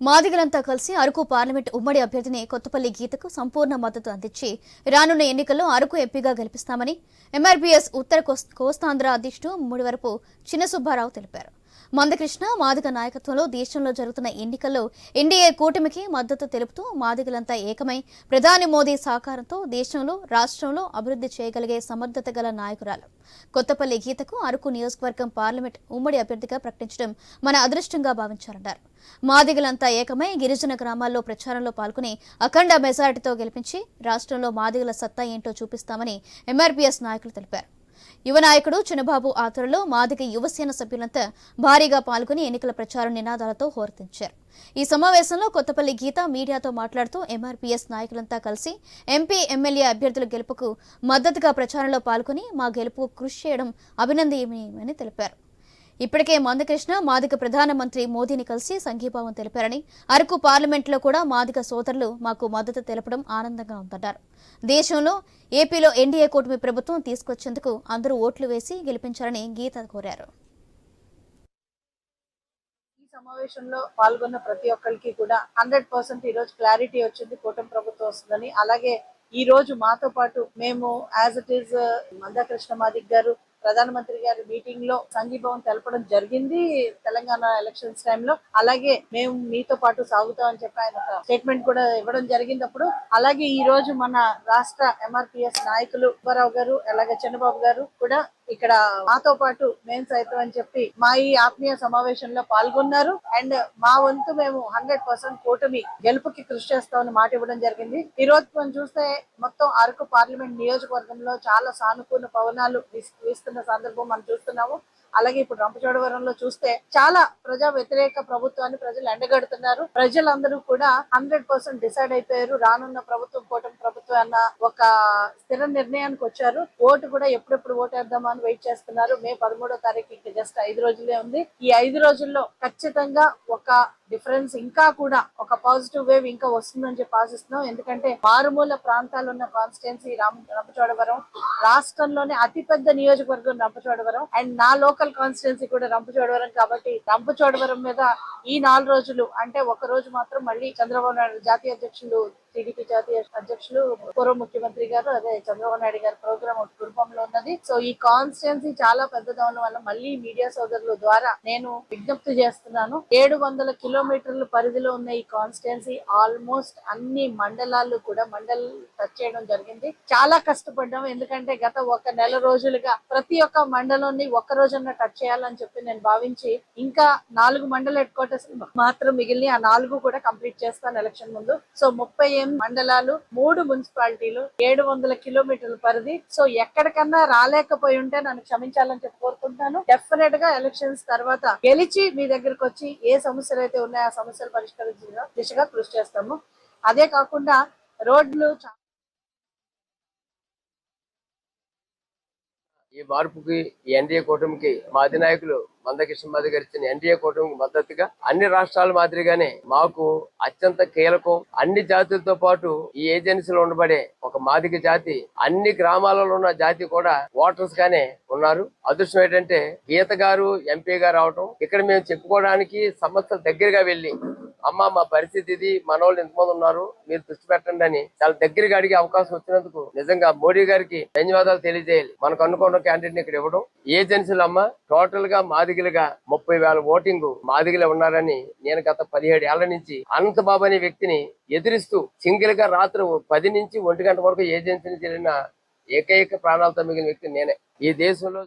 మాదిగలంతా కలిసి అరకు పార్లమెంట్ ఉమ్మడి అభ్యర్థిని కొత్తపల్లి గీతకు సంపూర్ణ మద్దతు అందించి రానున్న ఎన్నికల్లో అరకు ఎంపీగా గెలిపిస్తామని ఎంఆర్బీఎస్ ఉత్తర కోస్- కోస్తాంధ్ర అధ్యక్షుడు ముడివరపు చిన్న సుబ్బారావు తెలిపారు. మందకృష్ణ మాదిగ నాయకత్వంలో దేశంలో జరుగుతున్న ఎన్నికల్లో ఎన్డీఏ కూటమికి మద్దతు తెలుపుతూ మాదిగలంతా ఏకమై ప్రధాని మోదీ సహకారంతో దేశంలో రాష్ట్రంలో అభివృద్ధి చేయగలిగే సమర్థత గల నాయకురాలు. కొత్తపల్లి గీతకు అరకు నియోజకవర్గం పార్లమెంట్ ఉమ్మడి అభ్యర్థిగా ప్రకటించడం మన అదృష్టంగా భావించారన్నారు మాదిగలంతా ఏకమై గిరిజన గ్రామాల్లో ప్రచారంలో పాల్గొని అఖండ మెజారిటీతో గెలిపించి రాష్ట్రంలో మాదిగల సత్తా ఏంటో చూపిస్తామని ఎంఆర్పీఎస్ నాయకులు తెలిపారు. యువ నాయకుడు చిన్నబాబు ఆధ్వర్యంలో మాదిగ యువసేన సభ్యులంతా భారీగా పాల్గొని ఎన్నికల ప్రచారం నినాదాలతో హోర్తించారు ఈ సమావేశంలో కొత్తపల్లి గీత మీడియాతో మాట్లాడుతూ ఎంఆర్పీఎస్ నాయకులంతా కలిసి ఎంపీ ఎమ్మెల్యే అభ్యర్థుల గెలుపుకు మద్దతుగా ప్రచారంలో పాల్గొని మా గెలుపు కృషి చేయడం అభినందనీయమని తెలిపారు. ఇప్పటికే మందకృష్ణ మాదిక ప్రధానమంత్రి మోదీని కలిసి సంఘీభావం తెలిపారని అరకు పార్లమెంట్లో కూడా మాదిక సోదరులు మాకు మద్దతు తెలపడం ఆనందంగా ఉందన్నారు. దేశంలో ఏపీలో ఎన్డీఏ కూటమి ప్రభుత్వం తీసుకొచ్చేందుకు అందరూ ఓట్లు వేసి గెలిపించాలని గీత కోరారు. ఈ సమావేశంలో పాల్గొన్న ప్రతి ఒక్కరికి కూడా హండ్రెడ్ పర్సెంట్ ఈ రోజు క్లారిటీ వచ్చింది కూటమి ప్రభుత్వం వస్తుందని. అలాగే ఈ రోజు మాతో పాటు మేము as it is Mandakrishna Madig గారు ప్రధానమంత్రి గారి మీటింగ్లో సంఘీభావం తెలపడం జరిగింది తెలంగాణ ఎలక్షన్స్ టైంలో అలాగే మేము మీతో పాటు సాగుతామని చెప్పి ఆయన ఒక స్టేట్మెంట్ కూడా ఇవ్వడం జరిగింది అప్పుడు అలాగే ఈ రోజు మన రాష్ట్ర ఎంఆర్పిఎస్ నాయకులు సుబ్బారావు గారు అలాగే చంద్రబాబు గారు కూడా ఇక్కడ మాతో పాటు మేము సైతం అని చెప్పి మా ఈ ఆత్మీయ సమావేశంలో పాల్గొన్నారు. అండ్ మా వంతు మేము హండ్రెడ్ పర్సెంట్ కూటమి గెలుపుకి కృషి చేస్తామని మాట ఇవ్వడం జరిగింది. ఈ రోజు మనం చూస్తే మొత్తం అరకు పార్లమెంట్ నియోజకవర్గంలో చాలా సానుకూల పవనాలు వీస్తున్న సందర్భం మనం చూస్తున్నాము. అలాగే ఇప్పుడు రంపచోడవరంలో చూస్తే చాలా ప్రజా వ్యతిరేక ప్రభుత్వాన్ని ప్రజలు ఎండగడుతున్నారు. ప్రజలందరూ కూడా హండ్రెడ్ పర్సెంట్ డిసైడ్ అయిపోయారు. రానున్న ప్రభుత్వం కూటమి ప్రభుత్వం అన్న ఒక స్థిర నిర్ణయానికి వచ్చారు. ఓటు కూడా ఎప్పుడెప్పుడు ఓటు అని వెయిట్ చేస్తున్నారు. మే పదమూడో తారీఖు ఇంకా జస్ట్ ఐదు రోజులే ఉంది. ఈ ఐదు రోజుల్లో ఖచ్చితంగా ఒక డిఫరెన్స్ ఇంకా కూడా ఒక పాజిటివ్ వేవ్ ఇంకా వస్తుందని చెప్పి ఆశిస్తున్నాం. ఎందుకంటే మారుమూల ప్రాంతాలు ఉన్న కాన్స్టిట్యున్సీ రామ్ రంపచోడవరం రాష్ట్రంలోనే అతిపెద్ద నియోజకవర్గం రంపచోడవరం. అండ్ నా లోకల్ కాన్స్టిట్యున్సీ కూడా రంపచోడవరం కాబట్టి రంపచోడవరం మీద ఈ నాలుగు రోజులు అంటే ఒక రోజు మాత్రం మళ్ళీ చంద్రబాబు నాయుడు జాతీయ అధ్యక్షులు టీడీపీ జాతీయ అధ్యక్షులు పూర్వ ముఖ్యమంత్రి గారు అదే చంద్రబాబు నాయుడు గారి ప్రోగ్రామ్ ఒకటి కుటుంబంలో ఉన్నది. సో ఈ కాన్స్టిట్యున్సీ చాలా పెద్దగా ఉన్న వల్ల మళ్ళీ మీడియా సోదరుల ద్వారా నేను విజ్ఞప్తి చేస్తున్నాను. ఏడు వందల కిలోమీటర్ల పరిధిలో ఉన్న ఈ కాన్స్టిట్యున్సీ ఆల్మోస్ట్ అన్ని మండలాలు కూడా మండల్ టచ్ చేయడం జరిగింది. చాలా కష్టపడ్డాం. ఎందుకంటే గత ఒక నెల రోజులుగా ప్రతి ఒక్క మండలాన్ని ఒక్క రోజున టచ్ చేయాలని చెప్పి నేను భావించి ఇంకా నాలుగు మండల హెడ్ క్వార్టర్స్ మాత్రం మిగిలిన ఆ నాలుగు కూడా కంప్లీట్ చేస్తాను ఎలక్షన్ ముందు. సో ముప్పై ఎనిమిది మండలాలు మూడు మున్సిపాలిటీలు ఏడు వందల కిలోమీటర్ల పరిధి. సో ఎక్కడికన్నా రాలేకపోయి ఉంటే నన్ను క్షమించాలని చెప్పి కోరుకుంటున్నాను. డెఫినెట్గా ఎలక్షన్స్ తర్వాత గెలిచి మీ దగ్గరకు వచ్చి ఏ సమస్యలు అయితే ఉన్నాయో ఆ సమస్యలు పరిష్కరించిన దిశగా కృషి చేస్తాము. అదే కాకుండా రోడ్లు ఈ మార్పుకి ఈ ఎన్డీఏ కూటమికి మా అధినాయకులు మందకృష్ణ మాది గారు ఎన్డీఏ కూటమికి మద్దతుగా అన్ని రాష్ట్రాల మాదిరిగానే మాకు అత్యంత కీలకం. అన్ని జాతులతో పాటు ఈ ఏజెన్సీలో ఉండబడే ఒక మాదిక జాతి అన్ని గ్రామాలలో ఉన్న జాతి కూడా ఓటర్స్ గానే ఉన్నారు. అదృష్టం ఏంటంటే గీత గారు ఎంపీ గారు ఇక్కడ మేము చెప్పుకోవడానికి సమస్యలు దగ్గరగా వెళ్ళి అమ్మ మా పరిస్థితి ఇది మన వాళ్ళు ఎంతమంది ఉన్నారు మీరు దృష్టి పెట్టండి అని చాలా దగ్గరికి అడిగే అవకాశం వచ్చినందుకు నిజంగా మోడీ గారికి ధన్యవాదాలు తెలియజేయాలి. మనకు అనుకున్న క్యాండిడేట్ ఇక్కడ ఇవ్వడం. ఏజెన్సీలు అమ్మ టోటల్గా మాదిగలుగా ముప్పై వేల ఓటింగ్ మాదిగలే ఉన్నారని నేను గత పదిహేడు ఏళ్ళ నుంచి అనంత బాబు అనే వ్యక్తిని ఎదిరిస్తూ సింగిల్గా రాత్రి పది నుంచి ఒంటి గంట వరకు ఏజెన్సీని చెల్లిన ఏకైక ప్రాణాలతో మిగిలిన వ్యక్తి నేనే. ఈ దేశంలో